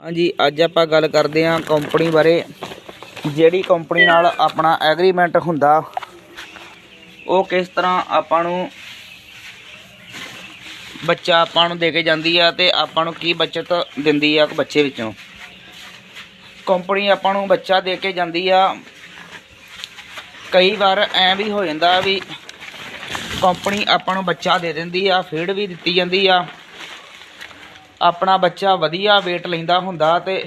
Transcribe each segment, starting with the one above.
ਹਾਂਜੀ, ਅੱਜ ਆਪਾਂ ਗੱਲ ਕਰਦੇ ਹਾਂ ਕੰਪਨੀ ਬਾਰੇ। ਜਿਹੜੀ ਕੰਪਨੀ ਨਾਲ ਆਪਣਾ ਐਗਰੀਮੈਂਟ ਹੁੰਦਾ, ਉਹ ਕਿਸ ਤਰ੍ਹਾਂ ਆਪਾਂ ਨੂੰ ਬੱਚਾ ਆਪਾਂ ਨੂੰ ਦੇ ਕੇ ਜਾਂਦੀ ਆ ਤੇ ਆਪਾਂ ਨੂੰ ਕੀ ਬਚਤ ਦਿੰਦੀ ਆ ਬੱਚੇ ਵਿੱਚੋਂ। ਕੰਪਨੀ ਆਪਾਂ ਨੂੰ ਬੱਚਾ ਦੇ ਕੇ ਜਾਂਦੀ ਆ। ਕਈ ਵਾਰ ਐ ਵੀ ਹੋ ਜਾਂਦਾ ਵੀ ਕੰਪਨੀ ਆਪਾਂ ਨੂੰ ਬੱਚਾ ਦੇ ਦਿੰਦੀ ਆ, ਫੀਡ ਵੀ ਦਿੱਤੀ ਜਾਂਦੀ ਆ। ਆਪਣਾ ਬੱਚਾ ਵਧੀਆ ਵੇਟ ਲੈਂਦਾ ਹੁੰਦਾ ਅਤੇ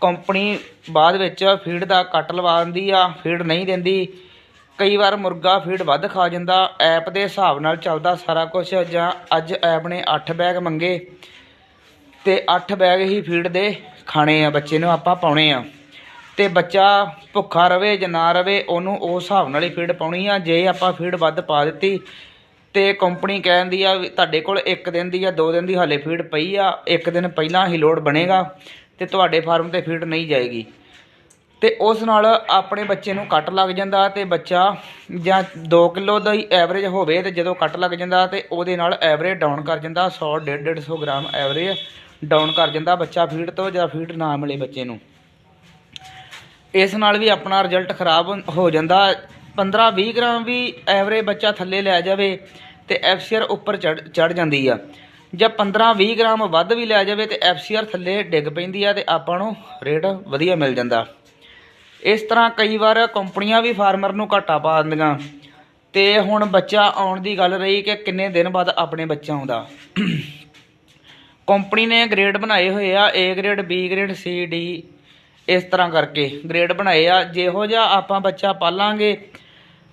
ਕੰਪਨੀ ਬਾਅਦ ਵਿੱਚ ਫੀਡ ਦਾ ਕੱਟ ਲਵਾ ਦਿੰਦੀ ਆ ਫੀਡ ਨਹੀਂ ਦਿੰਦੀ। ਕਈ ਵਾਰ ਮੁਰਗਾ ਫੀਡ ਵੱਧ ਖਾ ਜਾਂਦਾ ਐਪ ਦੇ ਹਿਸਾਬ ਨਾਲ ਚੱਲਦਾ ਸਾਰਾ ਕੁਝ ਜਾਂ ਅੱਜ ਐਪ ਨੇ 8 ਬੈਗ ਮੰਗੇ ਤੇ 8 ਬੈਗ ਹੀ ਫੀਡ ਦੇ ਖਾਣੇ ਆ, ਬੱਚੇ ਨੂੰ ਆਪਾਂ ਪਾਉਣੇ ਆ। ਤੇ ਬੱਚਾ ਭੁੱਖਾ ਰਵੇ ਜਾਂ ਨਾ ਰਵੇ, ਉਹਨੂੰ ਉਸ ਹਿਸਾਬ ਨਾਲ ਹੀ ਫੀਡ ਪਾਉਣੀ ਆ। ਜੇ ਆਪਾਂ ਫੀਡ ਵੱਧ ਪਾ ਦਿੱਤੀ ਤੇ ਕੰਪਨੀ ਕਹਿੰਦੀ ਆ ਵੀ ਤੁਹਾਡੇ ਕੋਲ ਇੱਕ ਦਿਨ ਦੀ ਜਾਂ ਦੋ ਦਿਨ ਦੀ ਹਾਲੇ ਫੀਡ ਪਈ ਆ, ਇੱਕ ਦਿਨ ਪਹਿਲਾਂ ਹੀ ਲੋਡ ਬਣੇਗਾ ਤੇ ਤੁਹਾਡੇ ਫਾਰਮ ਤੇ ਫੀਡ ਨਹੀਂ ਜਾਏਗੀ। ਤੇ ਉਸ ਨਾਲ ਆਪਣੇ ਬੱਚੇ ਨੂੰ ਕੱਟ ਲੱਗ ਜਾਂਦਾ ਤੇ ਬੱਚਾ ਜਾਂ 2 ਕਿਲੋ ਦਾ ਹੀ ਐਵਰੇਜ ਹੋਵੇ ਤੇ ਜਦੋਂ ਕੱਟ ਲੱਗ ਜਾਂਦਾ ਤੇ ਉਹਦੇ ਨਾਲ ਐਵਰੇਜ ਡਾਊਨ ਕਰ ਜਾਂਦਾ 100 150 150 ਗ੍ਰਾਮ ਐਵਰੇਜ ਡਾਊਨ ਕਰ ਜਾਂਦਾ ਬੱਚਾ ਫੀਡ ਤੋਂ ਜਾਂ ਫੀਡ ਨਾ ਮਿਲੇ ਬੱਚੇ ਨੂੰ। ਇਸ ਨਾਲ ਵੀ ਆਪਣਾ ਰਿਜ਼ਲਟ ਖਰਾਬ ਹੋ ਜਾਂਦਾ 15 20 ਗ੍ਰਾਮ ਵੀ ਐਵਰੇਜ ਬੱਚਾ ਥੱਲੇ ਲੈ ਜਾਵੇ ਤੇ ਐਫਸੀਆਰ ਉੱਪਰ ਚੜ ਚੜ ਜਾਂਦੀ ਆ। ਜਾਂ 15 20 ਗ੍ਰਾਮ ਵੱਧ ਵੀ ਲੈ ਜਾਵੇ ਤੇ ਐਫਸੀਆਰ ਥੱਲੇ ਡਿੱਗ ਪੈਂਦੀ ਆ ਤੇ ਆਪਾਂ ਨੂੰ ਰੇਟ ਵਧੀਆ ਮਿਲ ਜਾਂਦਾ। ਇਸ ਤਰ੍ਹਾਂ ਕਈ ਵਾਰ ਕੰਪਨੀਆਂ ਵੀ ਫਾਰਮਰ ਨੂੰ ਘਾਟਾ ਪਾ ਦਿੰਦੀਆਂ। ਤੇ ਹੁਣ ਬੱਚਾ ਆਉਣ ਦੀ ਗੱਲ ਰਹੀ ਕਿ ਕਿੰਨੇ ਦਿਨ ਬਾਅਦ ਆਪਣੇ ਬੱਚਾ ਆਉਂਦਾ। ਕੰਪਨੀ ਨੇ ਗ੍ਰੇਡ ਬਣਾਏ ਹੋਏ ਆ A grade B grade C D ਇਸ ਤਰ੍ਹਾਂ ਕਰਕੇ ਗ੍ਰੇਡ ਬਣਾਏ ਆ। ਜਿਹੋ ਜਿਹਾ ਆਪਾਂ ਬੱਚਾ ਪਾਲਾਂਗੇ,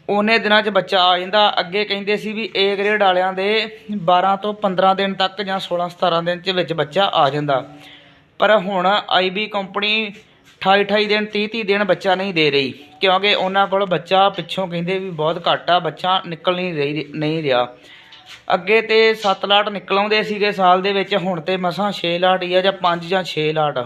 ਉਹਨੇ ਦਿਨਾਂ 'ਚ ਬੱਚਾ ਆ ਜਾਂਦਾ। ਅੱਗੇ ਕਹਿੰਦੇ ਸੀ ਵੀ ਏ ਗ੍ਰੇਡ ਵਾਲਿਆਂ ਦੇ 12 ਤੋਂ 15 ਦਿਨ ਤੱਕ ਜਾਂ 16 17 ਦਿਨ 'ਚ ਵਿੱਚ ਬੱਚਾ ਆ ਜਾਂਦਾ। ਪਰ ਹੁਣ IB ਕੰਪਨੀ 28 28 ਦਿਨ 30 30 ਦਿਨ ਬੱਚਾ ਨਹੀਂ ਦੇ ਰਹੀ। ਕਿਉਂਕਿ ਉਹਨਾਂ ਕੋਲ ਬੱਚਾ ਪਿੱਛੋਂ ਕਹਿੰਦੇ ਵੀ ਬਹੁਤ ਘੱਟ ਆ, ਬੱਚਾ ਨਿਕਲ ਨਹੀਂ ਰਹੀ, ਨਹੀਂ ਰਿਹਾ। ਅੱਗੇ ਤੇ 7 ਲਾਟ ਨਿਕਲ ਆਉਂਦੇ ਸੀਗੇ ਸਾਲ ਦੇ ਵਿੱਚ, ਹੁਣ ਤੇ ਮਸਾਂ 6 ਲਾਟ ਹੀ ਆ ਜਾਂ 5 ਜਾਂ 6 ਲਾਟ।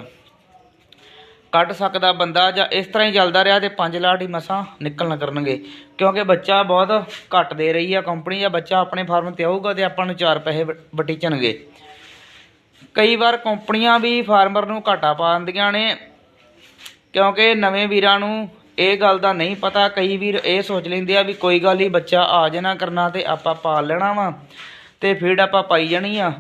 ਕੱਢ ਸਕਦਾ ਬੰਦਾ ਜਾਂ ਇਸ ਤਰ੍ਹਾਂ ਹੀ ਚੱਲਦਾ ਰਿਹਾ ਤੇ 5 ਲੱਖ ਹੀ ਮਸਾਂ ਨਿਕਲਣ ਕਰਨਗੇ। ਕਿਉਂਕਿ ਬੱਚਾ ਬਹੁਤ ਘੱਟ ਦੇ ਰਹੀ ਆ ਕੰਪਨੀ ਜਾਂ ਬੱਚਾ ਆਪਣੇ ਫਾਰਮ ਤੇ ਆਊਗਾ ਤੇ ਆਪਾਂ ਨੂੰ 4 ਪੈਸੇ ਵ- ਵਟੀਚਣਗੇ। ਕਈ ਵਾਰ ਕੰਪਨੀਆਂ ਵੀ ਫਾਰਮਰ ਨੂੰ ਘਾਟਾ ਪਾ ਦਿੰਦੀਆਂ ਨੇ, ਕਿਉਂਕਿ ਨਵੇਂ ਵੀਰਾਂ ਨੂੰ ਇਹ ਗੱਲ ਦਾ ਨਹੀਂ ਪਤਾ। ਕਈ ਵੀਰ ਇਹ ਸੋਚ ਲੈਂਦੇ ਆ ਵੀ ਕੋਈ ਗੱਲ ਹੀ ਬੱਚਾ ਆ ਜਾਣਾ ਕਰਨਾ ਤੇ ਆਪਾਂ ਪਾਲ ਲੈਣਾ ਵਾ ਤੇ ਫੀਡ ਆਪਾਂ ਪਾਈ ਜਾਣੀ ਆ।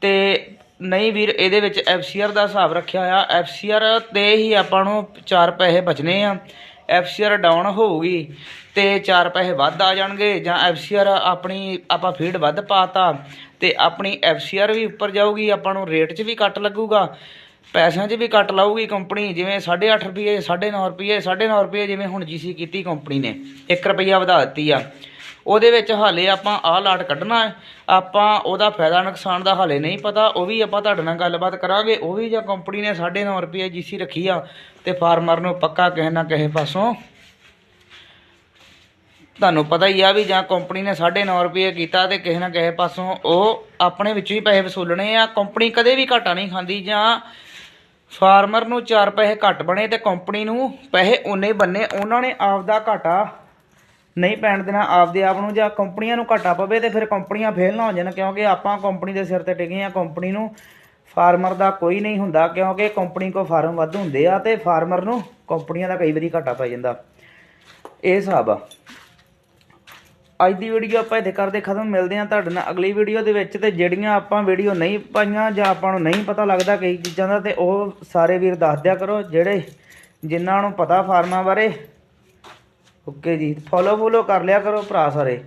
ਤੇ ਨਹੀਂ ਵੀਰ, ਇਹਦੇ ਵਿੱਚ ਐਫਸੀਆਰ ਦਾ ਹਿਸਾਬ ਰੱਖਿਆ ਆ ਐਫਸੀਆਰ ਤੇ ਹੀ ਆਪਾਂ ਨੂੰ 4 ਪੈਸੇ ਬਚਨੇ ਆ। ਐਫਸੀਆਰ ਡਾਊਨ ਹੋਊਗੀ ਤੇ 4 ਪੈਸੇ ਵੱਧ ਆ ਜਾਣਗੇ ਜਾਂ ਐਫਸੀਆਰ ਆਪਣੀ, ਆਪਾਂ ਫੀਡ ਵੱਧ ਪਾਤਾ ਤੇ ਆਪਣੀ ਐਫਸੀਆਰ ਵੀ ਉੱਪਰ ਜਾਊਗੀ, ਆਪਾਂ ਨੂੰ ਰੇਟ 'ਚ ਵੀ ਕੱਟ ਲੱਗੂਗਾ, ਪੈਸਿਆਂ 'ਚ ਵੀ ਕੱਟ ਲਾਊਗੀ ਕੰਪਨੀ ਜਿਵੇਂ 8.5 ਰੁਪਏ 9.5 ਰੁਪਏ 9.5 ਰੁਪਏ ਜਿਵੇਂ ਹੁਣ ਜੀਸੀ ਕੀਤੀ ਕੰਪਨੀ ਨੇ 1 ਰੁਪਈਆ ਵਧਾ ਦਿੱਤੀ ਆ। ਉਹਦੇ ਵਿੱਚ ਹਾਲੇ ਆਪਾਂ ਆਹ ਲਾਟ ਕੱਢਣਾ ਹੈ। ਆਪਾਂ ਉਹਦਾ ਫਾਇਦਾ ਨੁਕਸਾਨ ਦਾ ਹਾਲੇ ਨਹੀਂ ਪਤਾ, ਉਹ ਵੀ ਆਪਾਂ ਤੁਹਾਡੇ ਨਾਲ ਗੱਲਬਾਤ ਕਰਾਂਗੇ। ਉਹ ਵੀ ਜਾਂ ਕੰਪਨੀ ਨੇ 9.5 ਰੁਪਏ ਜੀਸੀ ਰੱਖੀ ਆ ਤੇ ਫਾਰਮਰ ਨੂੰ ਪੱਕਾ ਕਿਸੇ ਨਾ ਕਿਸੇ ਪਾਸੋਂ। ਤੁਹਾਨੂੰ ਪਤਾ ਹੀ ਆ ਵੀ ਜਾਂ ਕੰਪਨੀ ਨੇ 9.5 ਰੁਪਏ ਕੀਤਾ ਤੇ ਕਿਸੇ ਨਾ ਕਿਸੇ ਪਾਸੋਂ ਉਹ ਆਪਣੇ ਵਿੱਚੋਂ ਹੀ ਪੈਸੇ ਵਸੂਲਣੇ ਆ। ਕੰਪਨੀ ਕਦੇ ਵੀ ਘਾਟਾ ਨਹੀਂ ਖਾਂਦੀ ਜਾਂ ਫਾਰਮਰ ਨੂੰ 4 ਪੈਸੇ ਘੱਟ ਬਣੇ ਤੇ ਕੰਪਨੀ ਨੂੰ ਪੈਸੇ ਉਨੇ ਬੰਨੇ, ਉਹਨਾਂ ਨੇ ਆਪਦਾ ਘਾਟਾ ਨਹੀਂ ਪੈਣ ਦੇਣਾ, ਆਪਦੇ ਆਪ ਨੂੰ ਜਾਂ ਕੰਪਨੀਆਂ ਨੂੰ ਘਾਟਾ ਪਵੇ ਤੇ ਫਿਰ ਕੰਪਨੀਆਂ ਫੇਲ ਨਾ ਹੋ ਜਾਣ, ਕਿਉਂਕਿ ਆਪਾਂ ਕੰਪਨੀ ਦੇ ਸਿਰ ਤੇ ਟਿਕੇ ਆ ਕੰਪਨੀ ਨੂੰ ਫਾਰਮਰ ਦਾ ਕੋਈ ਨਹੀਂ ਹੁੰਦਾ, ਕਿਉਂਕਿ ਕੰਪਨੀ ਕੋ ਫਾਰਮ ਵੱਧ ਹੁੰਦੇ ਆ ਤੇ ਫਾਰਮਰ ਨੂੰ ਕੰਪਨੀਆਂ ਦਾ ਕਈ ਵਾਰੀ ਘਾਟਾ ਪੈ ਜਾਂਦਾ। ਇਹ ਹਿਸਾਬ ਆ। ਅੱਜ ਦੀ ਵੀਡੀਓ ਆਪਾਂ ਇੱਥੇ ਕਰਦੇ ਖਤਮ, ਮਿਲਦੇ ਹਾਂ ਤੁਹਾਡੇ ਨਾਲ ਅਗਲੀ ਵੀਡੀਓ ਦੇ ਵਿੱਚ ਤੇ ਜਿਹੜੀਆਂ ਆਪਾਂ ਵੀਡੀਓ ਨਹੀਂ ਪਾਈਆਂ ਜਾਂ ਆਪਾਂ ਨੂੰ ਨਹੀਂ ਪਤਾ ਲੱਗਦਾ ਕਈ ਚੀਜ਼ਾਂ ਦਾ ਤੇ ਉਹ ਸਾਰੇ ਵੀਰ ਦੱਸ ਦਿਆ ਕਰੋ, ਜਿਹੜੇ ਜਿਨ੍ਹਾਂ ਨੂੰ ਪਤਾ ਫਾਰਮਾਂ ਬਾਰੇ ਓਕੇ ਜੀ ਫੋਲੋ ਫੋਲੋ ਕਰ ਲਿਆ ਕਰੋ ਭਰਾ ਸਾਰੇ।